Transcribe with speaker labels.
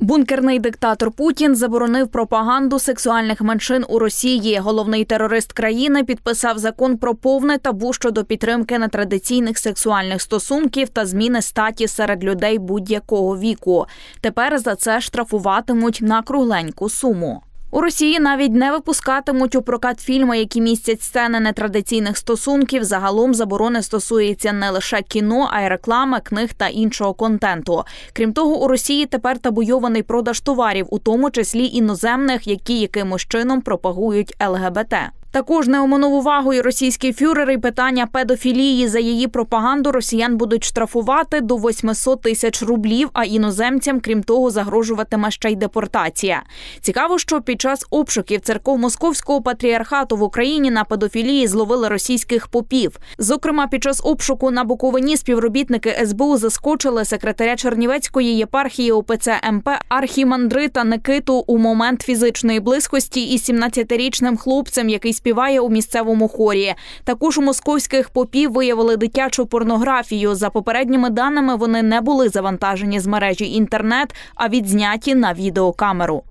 Speaker 1: Бункерний диктатор Путін заборонив пропаганду сексуальних меншин у Росії. Головний терорист країни підписав закон про повне табу щодо підтримки нетрадиційних сексуальних стосунків та зміни статі серед людей будь-якого віку. Тепер за це штрафуватимуть на кругленьку суму. У Росії навіть не випускатимуть у прокат фільми, які містять сцени нетрадиційних стосунків. Загалом заборони стосується не лише кіно, а й реклами, книг та іншого контенту. Крім того, у Росії тепер табуйований продаж товарів, у тому числі іноземних, які якимось чином пропагують ЛГБТ. Також не оминув увагою російський фюрер і питання педофілії. За її пропаганду росіян будуть штрафувати до 800 тисяч рублів, а іноземцям, крім того, загрожуватиме ще й депортація. Цікаво, що під час обшуків церков Московського патріархату в Україні на педофілії зловили російських попів. Зокрема, під час обшуку на Буковині співробітники СБУ заскочили секретаря Чернівецької єпархії ОПЦ МП архімандрита Никиту у момент фізичної близькості із 17-річним хлопцем, який співає у місцевому хорі. Також у московських попів виявили дитячу порнографію. За попередніми даними вони не були завантажені з мережі інтернет, а відзняті на відеокамеру.